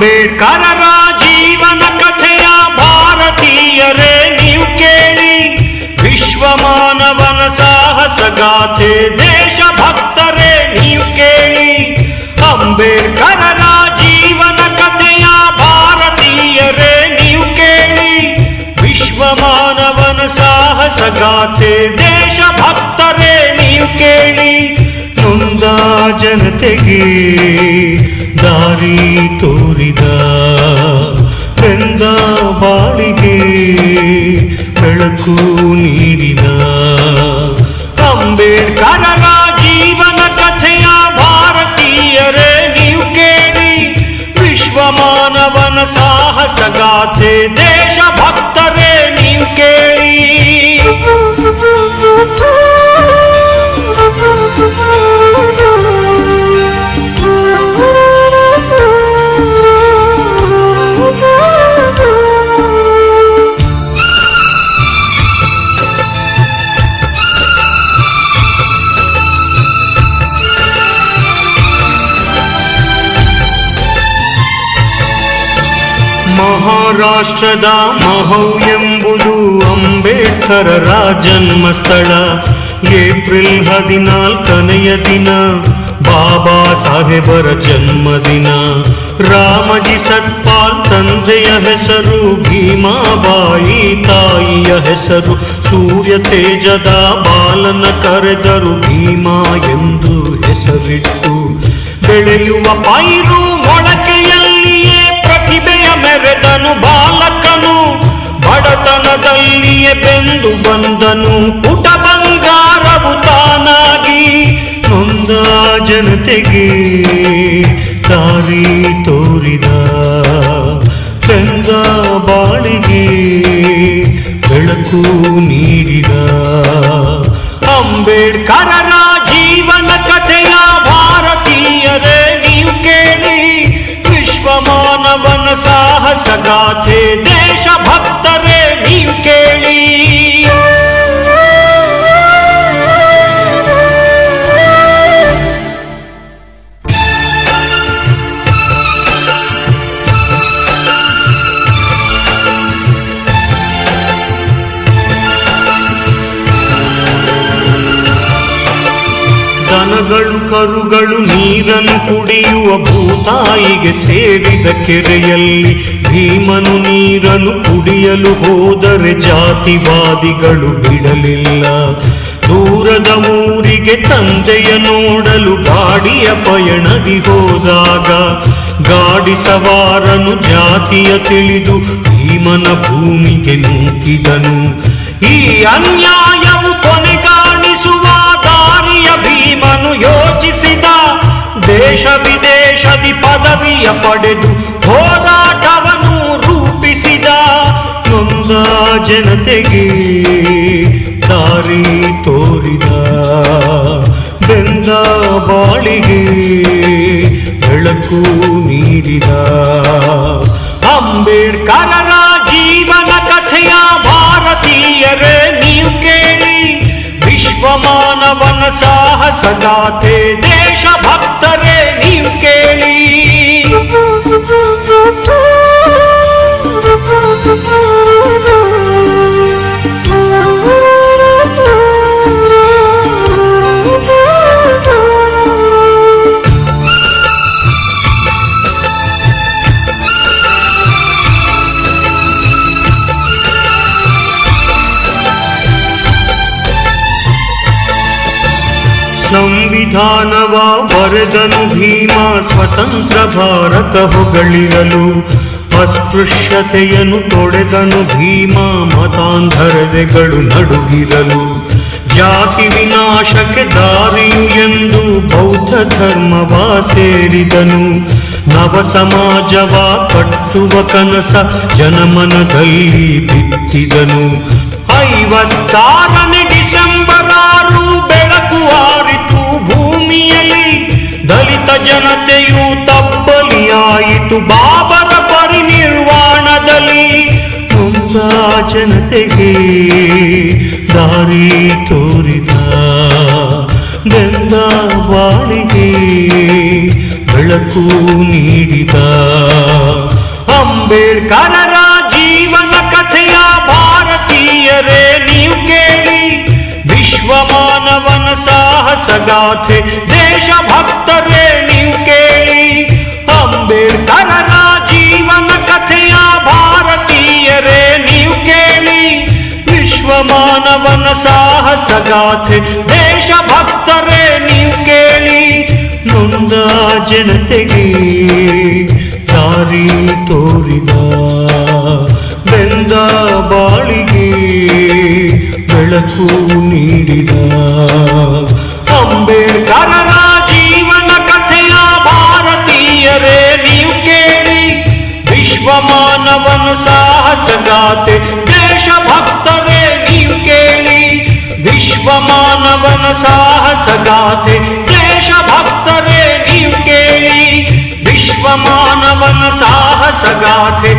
ಅಂಬೇಡ್ಕರರ ಜೀವನ ಕಥೆಯ ಭಾರತೀಯರೇ, ನೀವು ಕೇಳಿ. ವಿಶ್ವ ಮಾನವನ ಸಾಹಸ ಗಾಥೆ ದೇಶ ಭಕ್ತರೇ ನೀವು ಕೇಳಿ. ಅಂಬೇಡ್ಕರರ ಜೀವನ ಕಥೆಯ ಭಾರತೀಯರೇ, ನೀವು ಕೇಳಿ. ವಿಶ್ವ ಮಾನವನ ಸಾಹಸ ಗಾಥೆ ದೇಶ ಭಕ್ತರೇ ನೀವು ಕೇಳಿ. ನೊಂದ ಜನತೆಗೆ ದಾರಿ ತೋರಿದ ಬೆಂದ ಬಾಳಿಗೆ ಬೆಳಕು ನೀಡಿದ ಮಹಾರಾಷ್ಟ್ರದ ಮಹೌ ಎಂಬುದು ಅಂಬೇಡ್ಕರರ ಜನ್ಮಸ್ಥಳ ಏಪ್ರಿಲ್ ಹದಿನಾಲ್ಕನೆಯ ದಿನ ಬಾಬಾ ಸಾಹೇಬರ ಜನ್ಮದಿನ. ರಾಮಜಿ ಸತ್ಪಾಲ್ ತಂದೆಯ ಹೆಸರು, ಭೀಮಾಬಾಯಿ ತಾಯಿಯ ಹೆಸರು, ಸೂರ್ಯ ತೇಜದ ಬಾಲನ ಕರೆದರು, ಭೀಮಾ ಎಂದು ಹೆಸರಿಟ್ಟು ಬೆಳೆಯುವ ಪೈರು ಮೊಳಕೆಯಲ್ಲಿಯೇ ಪ್ರತಿಭೆಯ ಮೆರೆದನು ಬಾಲಕನು, ಬಡತನದಲ್ಲಿಯೇ ಬೆಂದು ಬಂದನು. ಪುಟ ಬಂಗಾರವು ತಾನಾಗಿ ನೊಂದ ಜನತೆಗೆ ದಾರಿ ತೋರಿದ. ಚಂದ ಬಾಳಿಗೆ ಬೆಳಕು ನೀಡಿದ. ಅಂಬೇಡ್ಕರರ ಮಾನವನ ಸಾಹಸ ಕರುಗಳು ನೀರನ್ನು ಕುಡಿಯುವ ಭೂತಾಯಿಗೆ ಸೇರಿದ ಕೆರೆಯಲ್ಲಿ ಭೀಮನು ನೀರನ್ನು ಕುಡಿಯಲು ಹೋದರೆ ಜಾತಿವಾದಿಗಳು ಬಿಡಲಿಲ್ಲ. ದೂರದ ಊರಿಗೆ ತಂದೆಯ ನೋಡಲು ಗಾಡಿಯ ಪಯಣದಿ ಹೋದಾಗ ಗಾಡಿ ಸವಾರನು ಜಾತಿಯ ತಿಳಿದು ಭೀಮನ ಭೂಮಿಗೆ ನೂಕಿದನು ಈ ಅನ್ಯಾಯವು ಕೊನೆಗಾಣಿಸುವ ಜನತೆಗೆ ದಾರಿ ತೋರಿದ ಬೆಂದ ಬಾಳಿಗೆ ಬೆಳಕು ನೀಡಿದ ಅಂಬೇಡ್ಕರರ ಜೀವನ ಕಥೆಯ ಭಾರತೀಯರೇ, ನೀವು ಕೇಳಿ ವಿಶ್ವ ಮಾನವನ ಸಾಹಸ ಗಾಥೆ ದೇಶ ಭಕ್ತರೇ ನೀವು ಕೇಳಿ. ಸಂವಿಧಾನವ ಬರೆದನು ಭೀಮ ಸ್ವತಂತ್ರ ಭಾರತ ಹೊಗಳಿರಲು ಅಸ್ಪೃಶ್ಯತೆಯನ್ನು ತೊಡೆದನು ಭೀಮ ಮತಾಂಧರತೆಗಳು ನಡುಗಿರಲು. ಜಾತಿ ವಿನಾಶಕ್ಕೆ ದಾರಿಯು ಎಂದು ಬೌದ್ಧ ಧರ್ಮವ ಸೇರಿದನು. ನವ ಸಮಾಜವ ಕಟ್ಟುವ ಕನಸ ಜನಮನದಲ್ಲಿ ಬಿತ್ತಿದನು. ಐವತ್ತಾರನೇ ಡಿಸೆಂಬರ್ ಆರು ಬೆಳಕು ಆರಿತು ಭೂಮಿಯಲ್ಲಿ. ದಲಿತ ಜನತೆಯು ತಪ್ಪಲಿಯಾಯಿತು ಬಾಬರ ಪರಿನಿರ್ವಾಣದಲ್ಲಿ. ನೊಂದ ಜನತೆಗೆ ದಾರಿ ತೋರಿದ ಬೆಂದ ಬಾಳಿಗೆ ಬೆಳಕು ನೀಡಿದ ಅಂಬೇಡ್ಕರರ ಮಾನವನ ಸಾಹಸಗಾಥೆ ದೇಶಭಕ್ತರೇ ನೀವು ಕೇಳಿ. ಅಂಬೇಡ್ಕರರ ಜೀವನ ಕಥೆಯ ಭಾರತೀಯರೇ ನೀವು ಕೇಳಿ. ವಿಶ್ವ ಮಾನವನ ಸಾಹಸಗಾಥೆ ದೇಶಭಕ್ತರೇ ನೀವು ಕೇಳಿ. ನೊಂದ ಜನತೆಗೆ ದಾರಿ ತೋರಿದ ಬೆಂದ ಬಾಳಿಗೆ ಬೆಳಕು ನೀಡಿದ ಅಂಬೇಡ್ಕರರ ಜೀವನ ಕಥೆಯ ಭಾರತೀಯರೇ ನೀವು ಕೇಳಿ ವಿಶ್ವ ಮಾನವನ ಸಾಹಸಗಾತೆ ದೇಶಭಕ್ತರೇ ನೀವು ಕೇಳಿ ವಿಶ್ವ ಮಾನವನ ಸಾಹಸಗಾತೆ ದೇಶಭಕ್ತರೇ ನೀವು ಕೇಳಿ ವಿಶ್ವ ಮಾನವನ ಸಾಹಸಗಾಥೆ